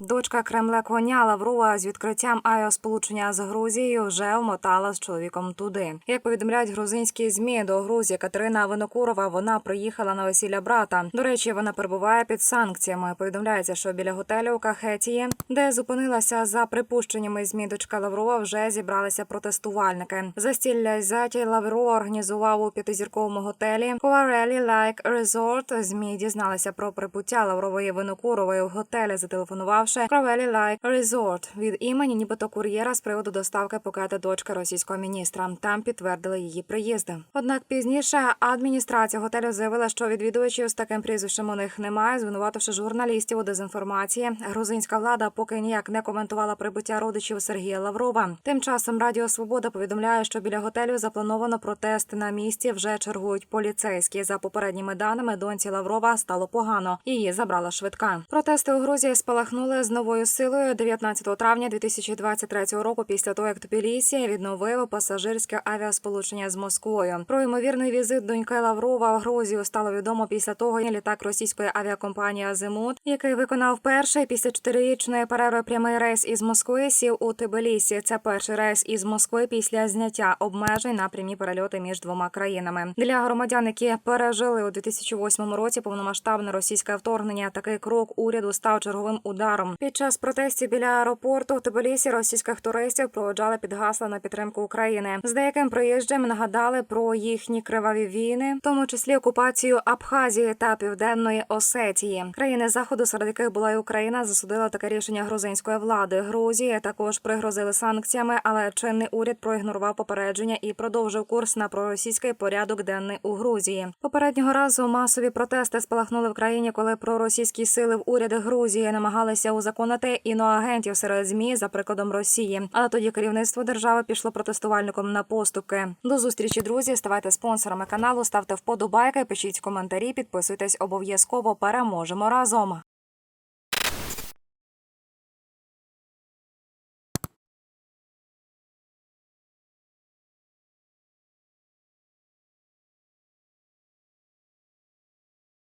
Дочка Кремля коня Лаврова з відкриттям авіасполучення з Грузією вже вмотала з чоловіком туди. Як повідомляють грузинські змі до Грузії Катерина Винокурова, вона приїхала на весілля брата. До речі, вона перебуває під санкціями. Повідомляється, що біля готелю у Кахетії, де зупинилася за припущеннями змі дочка Лаврова, вже зібралися протестувальники. Застілля й заті Лаврова організував у п'ятизірковому готелі Coarelli Like Resort. Змі дізналися про прибуття Лаврової Винокурової в готелі, зателефонувавши Coarelli Like Resort від імені нібито кур'єра з приводу доставки пакета дочки російського міністра. Там підтвердили її приїзд. Однак пізніше адміністрація готелю заявила, що відвідувачів з таким прізвищем у них немає, звинувативши журналістів у дезінформації. Грузинська влада поки ніяк не коментувала прибуття родичів Сергія Лаврова. Тим часом Радіо Свобода повідомляє, що біля готелю заплановано протест на місці. Вже чергують поліцейські. За попередніми даними доньці Лаврова стало погано. Її забрала швидка. Протести у Грузії спалахнули з новою силою 19 травня 2023 року. Після того, як Тбілісі відновив пасажирське авіасполучення з Москвою. Про ймовірний візит доньки Лаврова в Грузію стало відомо після того, як літак російської авіакомпанії Азимут, який виконав перший після чотирирічної перерви прямий рейс із Москви, сів у Тбілісі. Це перший рейс із Москви після зняття обмежень на прямі перельоти між двома країнами. Для громадян, які пережили у 2008 році повномасштабне російське вторгнення, такий крок уряду став черговим ударом. Під час протестів біля аеропорту в Тбілісі російських туристів проводжали під гасла на підтримку України. З деяким приїжджим нагадали про їхні криваві війни, в тому числі окупацію Абхазії та Південної Осетії. Країни заходу, серед яких була і Україна, засудила таке рішення грузинської влади. Грузії також пригрозили санкціями, але чинний уряд проігнорував попередження і продовжив курс на проросійський порядок денний у Грузії. Попереднього разу масові протести спалахнули в країні, коли проросійські сили в уряди Грузії намагалися узаконити іноагентів серед змі за прикладом Росії. Але тоді керівництво держави пішло протестувальником на поступки. До зустрічі, друзі. Ставайте спонсорами каналу, ставте вподобайки, пишіть коментарі, підписуйтесь обов'язково. Переможемо разом.